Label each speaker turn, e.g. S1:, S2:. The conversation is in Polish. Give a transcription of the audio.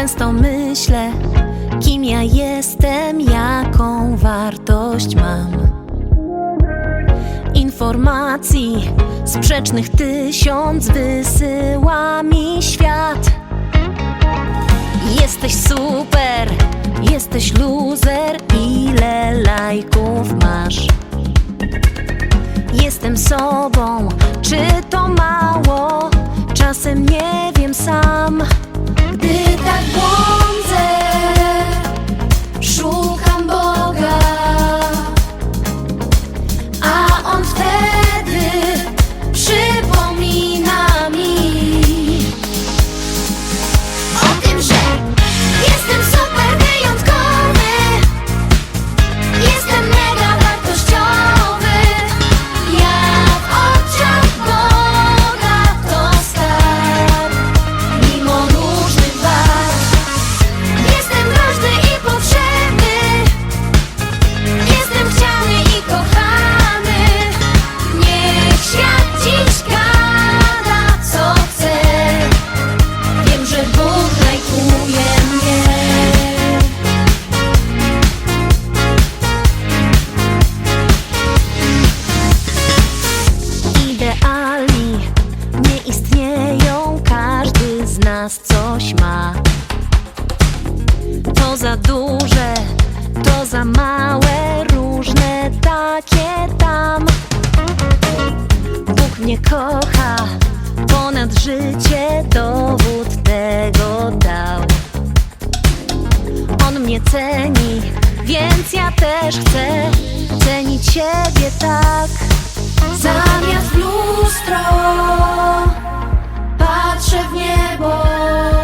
S1: często myślę, kim ja jestem, jaką wartość mam. Informacji sprzecznych tysiąc wysyła mi świat. Jesteś super, jesteś loser, ile lajków masz? Jestem sobą, czy to mało? Czasem nie wiem sam. Gdy tak błądzę też chcę cenić siebie tak. Zamiast w lustro Patrzę w niebo.